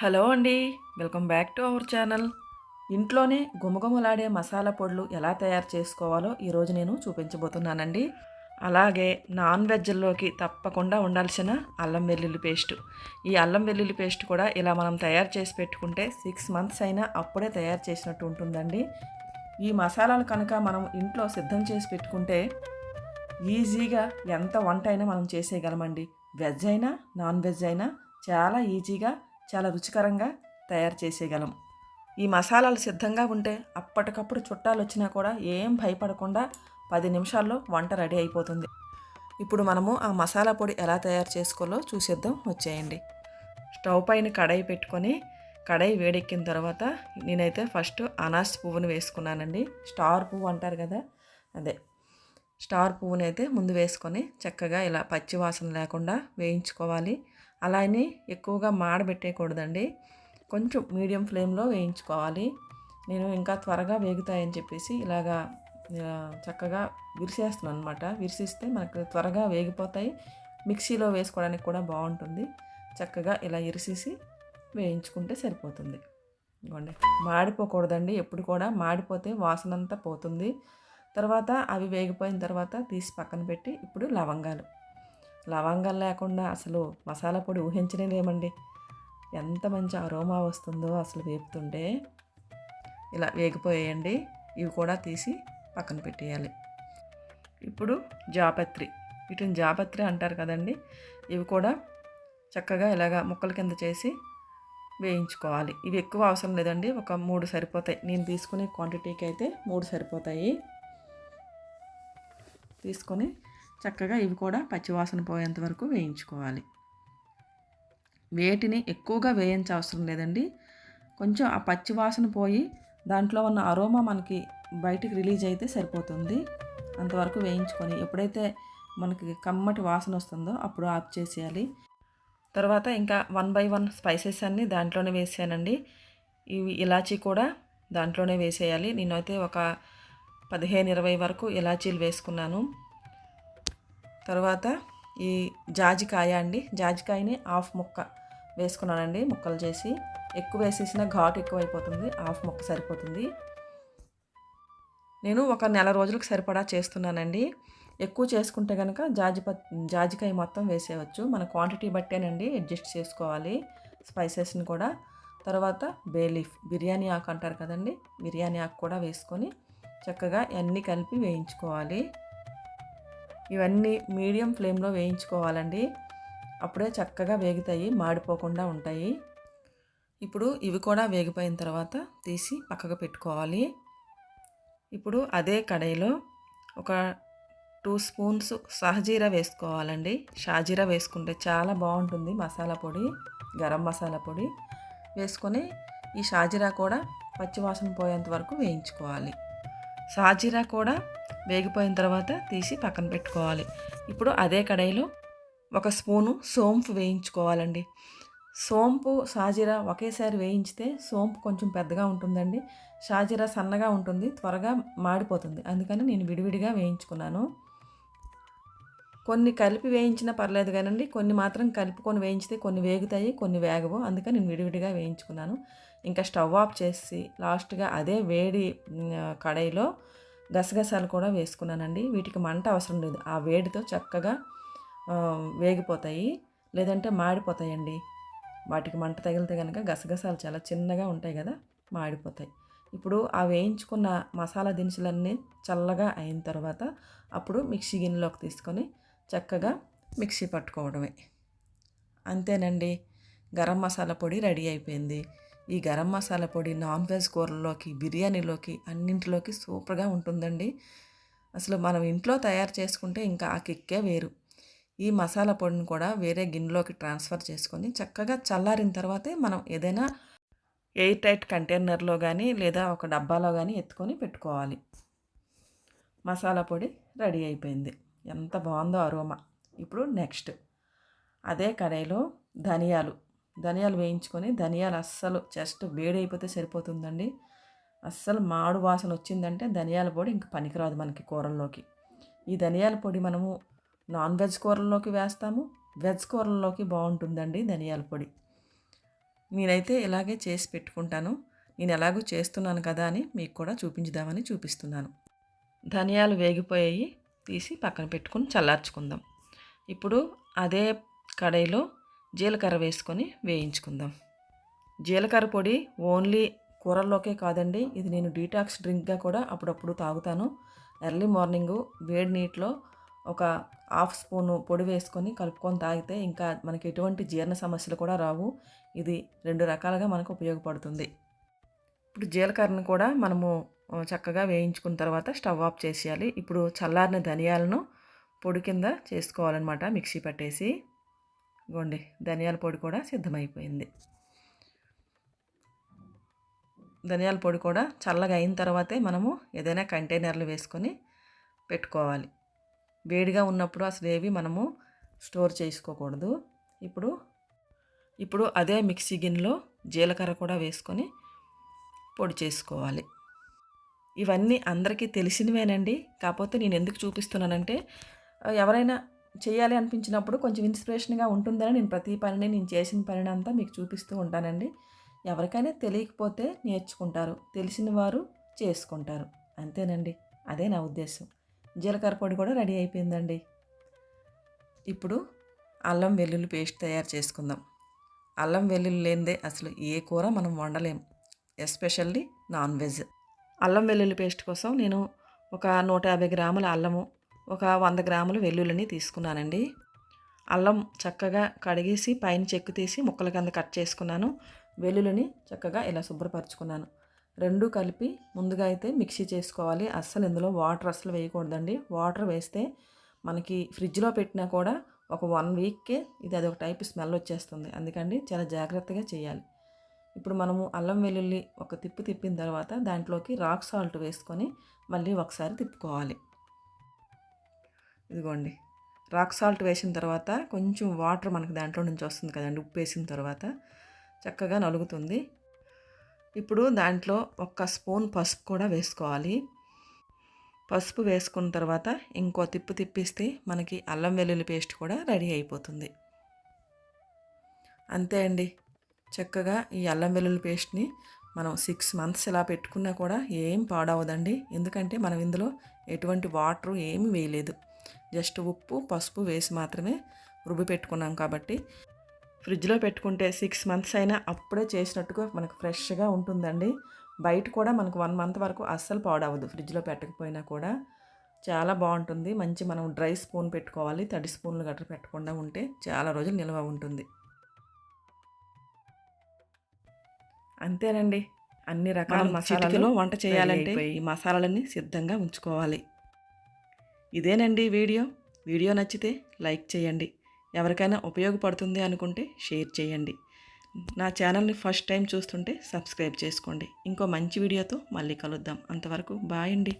Hello అండి welcome back to our channel. ఇంట్లోనే గుమగుమలాడే మసాలా పొడులు ఎలా తయారు చేసుకోవాలో ఈరోజు నేను చూపించబోతున్నానండి. అలాగే నాన్ వెజ్లోకి తప్పకుండా ఉండాల్సిన అల్లం వెల్లుల్లి పేస్ట్. ఈ అల్లం వెల్లుల్లి పేస్ట్ కూడా ఇలా మనం తయారు చేసి పెట్టుకుంటే సిక్స్ మంత్స్ అయినా అప్పుడే తయారు చేసినట్టు ఉంటుందండి. ఈ మసాలాలు కనుక మనం ఇంట్లో సిద్ధం చేసి పెట్టుకుంటే ఈజీగా ఎంత వంట అయినా మనం చేసేయగలమండి. వెజ్ అయినా నాన్ వెజ్ అయినా చాలా ఈజీగా చాలా రుచికరంగా తయారు చేసేయగలం. ఈ మసాలాలు సిద్ధంగా ఉంటే అప్పటికప్పుడు చుట్టాలు వచ్చినా కూడా ఏం భయపడకుండా పది నిమిషాల్లో వంట రెడీ అయిపోతుంది. ఇప్పుడు మనము ఆ మసాలా పొడి ఎలా తయారు చేసుకోవాలో చూసేద్దాం. వచ్చేయండి. స్టవ్ పైన కడాయి పెట్టుకొని కడాయి వేడెక్కిన తర్వాత నేనైతే ఫస్ట్ అనాస్ పువ్వును వేసుకున్నానండి. స్టార్ పువ్వు అంటారు కదా? అదే. స్టార్ పువ్వునైతే ముందు వేసుకొని చక్కగా ఇలా పచ్చి వాసన లేకుండా వేయించుకోవాలి. అలానే ఎక్కువగా మాడబెట్టేయకూడదండి. కొంచెం మీడియం ఫ్లేమ్లో వేయించుకోవాలి. నేను ఇంకా త్వరగా వేగుతాయని చెప్పేసి ఇలాగా చక్కగా విరిసేస్తున్నాను అనమాట విరిసిస్తే మనకు త్వరగా వేగిపోతాయి. మిక్సీలో వేసుకోవడానికి కూడా బాగుంటుంది. చక్కగా ఇలా ఇరిసేసి వేయించుకుంటే సరిపోతుంది. ఇదిగోండి. మాడిపోకూడదండి. ఎప్పుడు కూడా మాడిపోతే వాసనంతా పోతుంది. తర్వాత అవి వేగిపోయిన తర్వాత తీసి పక్కన పెట్టి ఇప్పుడు లవంగాలు. లవంగం లేకుండా అసలు మసాలా పొడి ఊహించనే లేమండి ఎంత మంచి అరోమా వస్తుందో అసలు వేపుతుంటే ఇలా వేగిపోయేయండి. ఇవి కూడా తీసి పక్కన పెట్టేయాలి. ఇప్పుడు జాపత్రి. వీటిని జాపత్రి అంటారు కదండి. ఇవి కూడా చక్కగా ఇలాగ ముక్కల కింద చేసి వేయించుకోవాలి. ఇవి ఎక్కువ అవసరం లేదండి. ఒక మూడు సరిపోతాయి. నేను తీసుకునే క్వాంటిటీకి అయితే మూడు సరిపోతాయి. తీసుకొని చక్కగా ఇవి కూడా పచ్చివాసన పోయేంత వరకు వేయించుకోవాలి. వేటిని ఎక్కువగా వేయించ అవసరం లేదండి. కొంచెం ఆ పచ్చి వాసన పోయి దాంట్లో ఉన్న అరోమా మనకి బయటికి రిలీజ్ అయితే సరిపోతుంది. అంతవరకు వేయించుకొని ఎప్పుడైతే మనకి కమ్మటి వాసన వస్తుందో అప్పుడు ఆఫ్ చేసేయాలి. తర్వాత ఇంకా వన్ బై వన్ స్పైసెస్ అన్నీ దాంట్లోనే వేసానండి. ఇవి ఇలాచీ కూడా దాంట్లోనే వేసేయాలి. నేనైతే ఒక పదిహేను ఇరవై వరకు ఇలాచీలు వేసుకున్నాను. తర్వాత ఈ జాజికాయ అండి. జాజికాయని హాఫ్ ముక్క వేసుకున్నానండి ముక్కలు చేసి. ఎక్కువ వేసేసిన ఘాటు ఎక్కువ అయిపోతుంది హాఫ్ ముక్క సరిపోతుంది. నేను ఒక నెల రోజులకు సరిపడా చేస్తున్నానండి. ఎక్కువ చేసుకుంటే కనుక జాజిప జాజికాయ మొత్తం వేసేయవచ్చు. మన క్వాంటిటీ బట్టేనండి అడ్జస్ట్ చేసుకోవాలి స్పైసెస్ని కూడా. తర్వాత బే లీఫ్ బిర్యానీ ఆకు అంటారు కదండి బిర్యానీ ఆకు కూడా వేసుకొని చక్కగా అన్నీ కలిపి వేయించుకోవాలి. ఇవన్నీ మీడియం ఫ్లేమ్లో వేయించుకోవాలండి. అప్పుడే చక్కగా వేగుతాయి మాడిపోకుండా ఉంటాయి. ఇప్పుడు ఇవి కూడా వేగిపోయిన తర్వాత తీసి పక్కకు పెట్టుకోవాలి. ఇప్పుడు అదే కడాయిలో ఒక టూ స్పూన్స్ సహజీరా వేసుకోవాలండి. షాజీరా వేసుకుంటే చాలా బాగుంటుంది మసాలా పొడి గరం మసాలా పొడి. వేసుకొని ఈ షాజీరా కూడా పచ్చివాసన పోయేంత వరకు వేయించుకోవాలి. సాజీరా కూడా వేగిపోయిన తర్వాత తీసి పక్కన పెట్టుకోవాలి. ఇప్పుడు అదే కడాయిలో ఒక స్పూను సోంపు వేయించుకోవాలండి. సోంపు సాజీరా ఒకేసారి వేయించితే సోంపు కొంచెం పెద్దగా ఉంటుందండి. షాజీరా సన్నగా ఉంటుంది త్వరగా మాడిపోతుంది. అందుకని నేను విడివిడిగా వేయించుకున్నాను. కొన్ని కలిపి వేయించినా పర్లేదు కానండి కొన్ని మాత్రం కలుపుకొని వేయించితే కొన్ని వేగుతాయి కొన్ని వేగవు. అందుకని నేను విడివిడిగా వేయించుకున్నాను. ఇంకా స్టవ్ ఆఫ్ చేసి లాస్ట్గా అదే వేడి కడాయిలో గసగసాలు కూడా వేసుకున్నానండి. వీటికి మంట అవసరం లేదు. ఆ వేడితో చక్కగా వేగిపోతాయి. లేదంటే మాడిపోతాయండి. వాటికి మంట తగిలితే కనుక గసగసాలు చాలా చిన్నగా ఉంటాయి కదా మాడిపోతాయి. ఇప్పుడు ఆ వేయించుకున్న మసాలా దినుసులన్నీ చల్లగా అయిన తర్వాత అప్పుడు మిక్సీ గిన్నెలోకి తీసుకొని చక్కగా మిక్సీ పట్టుకోవడమే. అంతేనండి. గరం మసాలా పొడి రెడీ అయిపోయింది. ఈ గరం మసాలా పొడి నాన్ వెజ్ కూరల్లోకి బిర్యానీలోకి అన్నింటిలోకి సూపర్గా ఉంటుందండి. అసలు మనం ఇంట్లో తయారు చేసుకుంటే ఇంకా ఆ కిక్కే వేరు. ఈ మసాలా పొడిని కూడా వేరే గిన్నెలోకి ట్రాన్స్ఫర్ చేసుకొని చక్కగా చల్లారిన తర్వాతే మనం ఏదైనా ఎయిర్ టైట్ కంటైనర్లో కానీ లేదా ఒక డబ్బాలో కానీ ఎత్తుకొని పెట్టుకోవాలి. మసాలా పొడి రెడీ అయిపోయింది. ఎంత బాగుందో అరోమా. ఇప్పుడు నెక్స్ట్. అదే కడాయిలో ధనియాలు. ధనియాలు వేయించుకొని ధనియాలు అస్సలు జస్ట్ వేడి అయిపోతే సరిపోతుందండి. అస్సలు మాడు వాసన వచ్చిందంటే ధనియాల పొడి ఇంక పనికిరాదు మనకి కూరల్లోకి. ఈ ధనియాల పొడి మనము నాన్ వెజ్ కూరల్లోకి వేస్తాము వెజ్ కూరల్లోకి బాగుంటుందండి ధనియాల పొడి. నేనైతే ఇలాగే చేసి పెట్టుకుంటాను. నేను ఎలాగో చేస్తున్నాను కదా అని మీకు కూడా చూపించుదామని చూపిస్తున్నాను. ధనియాలు వేగిపోయాయి తీసి పక్కన పెట్టుకుని చల్లార్చుకుందాం. ఇప్పుడు అదే కడాయిలో జీలకర్ర వేసుకొని వేయించుకుందాం. జీలకర్ర పొడి ఓన్లీ కూరల్లోకే కాదండి ఇది నేను డీటాక్స్ డ్రింక్గా కూడా అప్పుడప్పుడు తాగుతాను. ఎర్లీ మార్నింగు వేడి నీటిలో ఒక హాఫ్ స్పూను పొడి వేసుకొని కలుపుకొని తాగితే ఇంకా మనకి ఎటువంటి జీర్ణ సమస్యలు కూడా రావు. ఇది రెండు రకాలుగా మనకు ఉపయోగపడుతుంది. ఇప్పుడు జీలకర్రను కూడా మనము చక్కగా వేయించుకున్న తర్వాత స్టవ్ ఆఫ్ చేసేయాలి. ఇప్పుడు చల్లారిన ధనియాలను పొడి కింద చేసుకోవాలన్నమాట మిక్సీ పట్టేసి. గోండి ధనియాల పొడి కూడా సిద్ధమైపోయింది. ధనియాల పొడి కూడా చల్లగా అయిన తర్వాతే మనము ఏదైనా కంటైనర్లు వేసుకొని పెట్టుకోవాలి. వేడిగా ఉన్నప్పుడు అసలు ఏవి మనము స్టోర్ చేసుకోకూడదు. ఇప్పుడు ఇప్పుడు అదే మిక్సీ గిన్నెలో జీలకర్ర కూడా వేసుకొని పొడి చేసుకోవాలి. ఇవన్నీ అందరికీ తెలిసినవేనండి. కాకపోతే నేను ఎందుకు చూపిస్తున్నానంటే ఎవరైనా చేయాలి అనిపించినప్పుడు కొంచెం ఇన్స్పిరేషన్గా ఉంటుందని నేను ప్రతి పనిని నేను చేసిన పనిని అంతా మీకు చూపిస్తూ ఉంటానండి. ఎవరికైనా తెలియకపోతే నేర్చుకుంటారు. తెలిసిన వారు చేసుకుంటారు. అంతేనండి. అదే నా ఉద్దేశం. జీలకర్ర పొడి కూడా రెడీ అయిపోయిందండి. ఇప్పుడు అల్లం వెల్లుల్లి పేస్ట్ తయారు చేసుకుందాం. అల్లం వెల్లుల్లి లేనిదే అసలు ఏ కూర మనం వండలేం. Especially non veg. అల్లం వెల్లుల్లి పేస్ట్ కోసం నేను ఒక నూట యాభై గ్రాముల అల్లము ఒక వంద గ్రాముల వెల్లుల్లిని తీసుకున్నానండి. అల్లం చక్కగా కడిగేసి పైన చెక్కు తీసి ముక్కల కింద కట్ చేసుకున్నాను. వెల్లుల్లిని చక్కగా ఇలా శుభ్రపరచుకున్నాను. రెండు కలిపి ముందుగా అయితే మిక్సీ చేసుకోవాలి. అస్సలు ఇందులో వాటర్ అస్సలు వేయకూడదండి. వాటర్ వేస్తే మనకి ఫ్రిడ్జ్లో పెట్టినా కూడా ఒక వన్ వీక్కే ఇది అది ఒక టైప్ స్మెల్ వచ్చేస్తుంది. అందుకండి చాలా జాగ్రత్తగా చేయాలి. ఇప్పుడు మనము అల్లం వెల్లుల్లి ఒక తిప్పు తిప్పిన తర్వాత దాంట్లోకి రాక్ సాల్ట్ వేసుకొని మళ్ళీ ఒకసారి తిప్పుకోవాలి. ఇదిగోండి. రాక్ సాల్ట్ వేసిన తర్వాత కొంచెం వాటర్ మనకి దాంట్లో నుంచి వస్తుంది కదండి ఉప్పు వేసిన తర్వాత చక్కగా నలుగుతుంది. ఇప్పుడు దాంట్లో ఒక్క స్పూన్ పసుపు కూడా వేసుకోవాలి. పసుపు వేసుకున్న తర్వాత ఇంకో తిప్పు తిప్పిస్తే మనకి అల్లం వెల్లుల్లి పేస్ట్ కూడా రెడీ అయిపోతుంది. అంతే అండి. చక్కగా ఈ అల్లం వెల్లుల్లి పేస్ట్ని మనం సిక్స్ మంత్స్ ఇలా పెట్టుకున్నా కూడా ఏం పాడవదండి. ఎందుకంటే మనం ఇందులో ఎటువంటి వాటర్ ఏమి వేయలేదు. జస్ట్ ఉప్పు పసుపు వేసి మాత్రమే రుబ్బి పెట్టుకున్నాం కాబట్టి. ఫ్రిడ్జ్లో పెట్టుకుంటే సిక్స్ మంత్స్ అయినా అప్పుడే చేసినట్టుగా మనకు ఫ్రెష్గా ఉంటుందండి. బయట కూడా మనకు వన్ మంత్ వరకు అస్సలు పాడవదు ఫ్రిడ్జ్లో పెట్టకపోయినా కూడా చాలా బాగుంటుంది. మంచి మనం డ్రై స్పూన్ పెట్టుకోవాలి. తడి స్పూన్లు గట్రా పెట్టకుండా ఉంటే చాలా రోజులు నిల్వ ఉంటుంది. అంతేనండి. అన్ని రకాల మసాలాలో వంట చేయాలంటే ఈ మసాలాలన్నీ సిద్ధంగా ఉంచుకోవాలి. ఇదేనండి వీడియో. వీడియో నచ్చితే లైక్ చేయండి. ఎవరికైనా ఉపయోగపడుతుంది అనుకుంటే షేర్ చేయండి. నా ఛానల్ని ఫస్ట్ టైం చూస్తుంటే సబ్స్క్రైబ్ చేసుకోండి. ఇంకో మంచి వీడియోతో మళ్ళీ కలుద్దాం. అంతవరకు బాయ్ అండి.